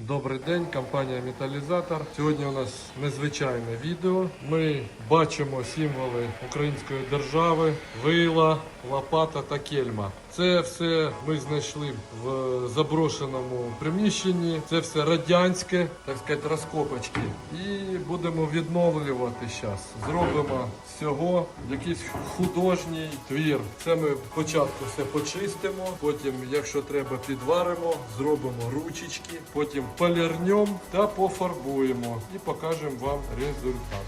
Добрий день, компанія Металізатор. Сьогодні у нас незвичайне відео. Ми бачимо символи української держави, вила, лопата та кельма. Це все ми знайшли в заброшеному приміщенні. Це все радянське, так сказати, розкопочки. І будемо відновлювати зараз. Зробимо з цього якийсь художній твір. Це ми спочатку все почистимо, потім, якщо треба, підваримо, зробимо ручечки, потім полірнем та пофарбуємо і покажемо вам результат.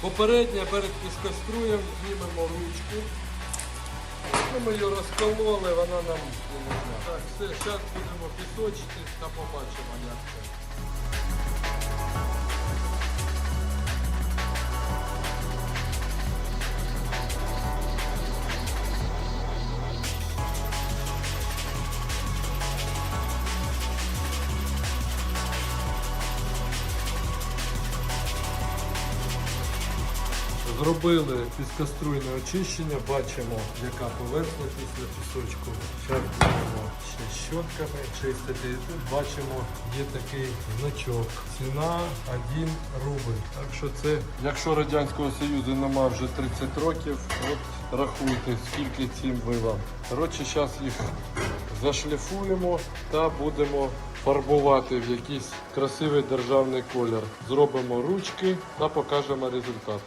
Попередньо перед піскоструєм знімемо ручку. Ми її розкололи, вона нам не нужна. Так, все, зараз будемо пісочити та побачимо, як це. Зробили піскоструйне очищення, бачимо, яка поверхня після пісочку. Зараз будемо ще щотками чистити. І тут бачимо, є такий значок. Ціна 1 рубль. Так що це, якщо Радянського Союзу немає вже 30 років, от рахуйте, скільки цим вилам. Коротше, зараз їх зашліфуємо та будемо фарбувати в якийсь красивий державний колір. Зробимо ручки та покажемо результат.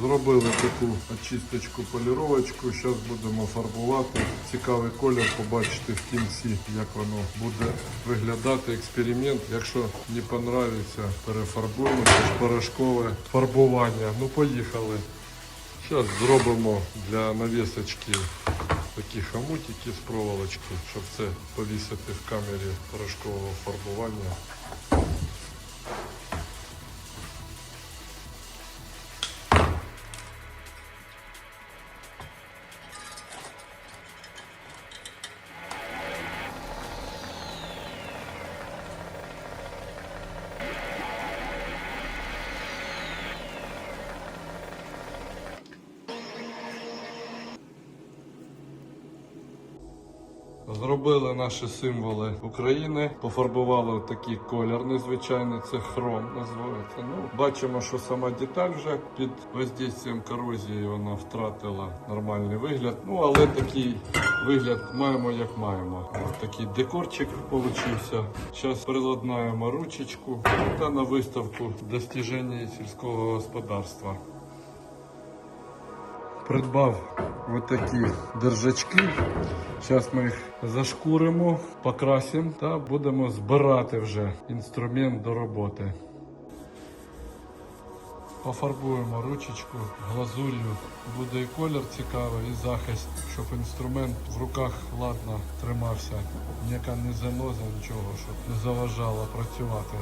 Зробили таку очисточку, поліровочку. Зараз будемо фарбувати. Цікавий колір побачите в кінці, як воно буде виглядати. Експеримент. Якщо не подобається, перефарбуємо. Це порошкове фарбування. Ну поїхали. Зараз зробимо для навісочки такі хамутики з проволочки, щоб це повісити в камері порошкового фарбування. Зробили наші символи України, пофарбували такий колір незвичайний, це хром називається. Ну, бачимо, що сама деталь вже під воздействием корозії вона втратила нормальний вигляд. Ну, але такий вигляд маємо як маємо. Ось такий декорчик получився. Зараз приладнаємо ручечку та на виставку достіження сільського господарства. Придбав отакі держачки. Зараз ми їх зашкуримо, покрасимо та будемо збирати вже інструмент до роботи. Пофарбуємо ручечку глазур'ю. Буде і колір цікавий, і захист, щоб інструмент в руках ладно тримався. Ніяка не заноза, нічого, щоб не заважало працювати.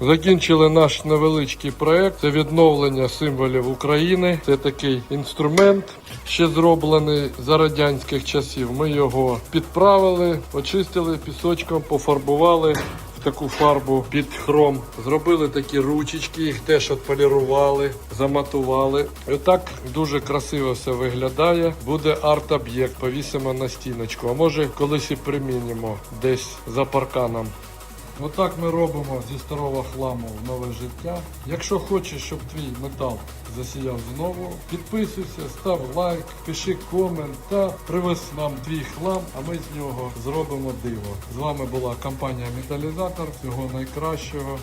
Закінчили наш невеличкий проект. Це відновлення символів України. Це такий інструмент, ще зроблений за радянських часів. Ми його підправили, очистили пісочком, пофарбували таку фарбу під хром. Зробили такі ручечки, їх теж отполірували, заматували. І отак дуже красиво все виглядає. Буде арт-об'єкт, повісимо на стіночку. А може колись і примінимо десь за парканом. Отак ми робимо зі старого хламу в нове життя. Якщо хочеш, щоб твій метал засіяв знову, підписуйся, став лайк, пиши комент та привез нам твій хлам, а ми з нього зробимо диво. З вами була компанія Металізатор. Всього найкращого.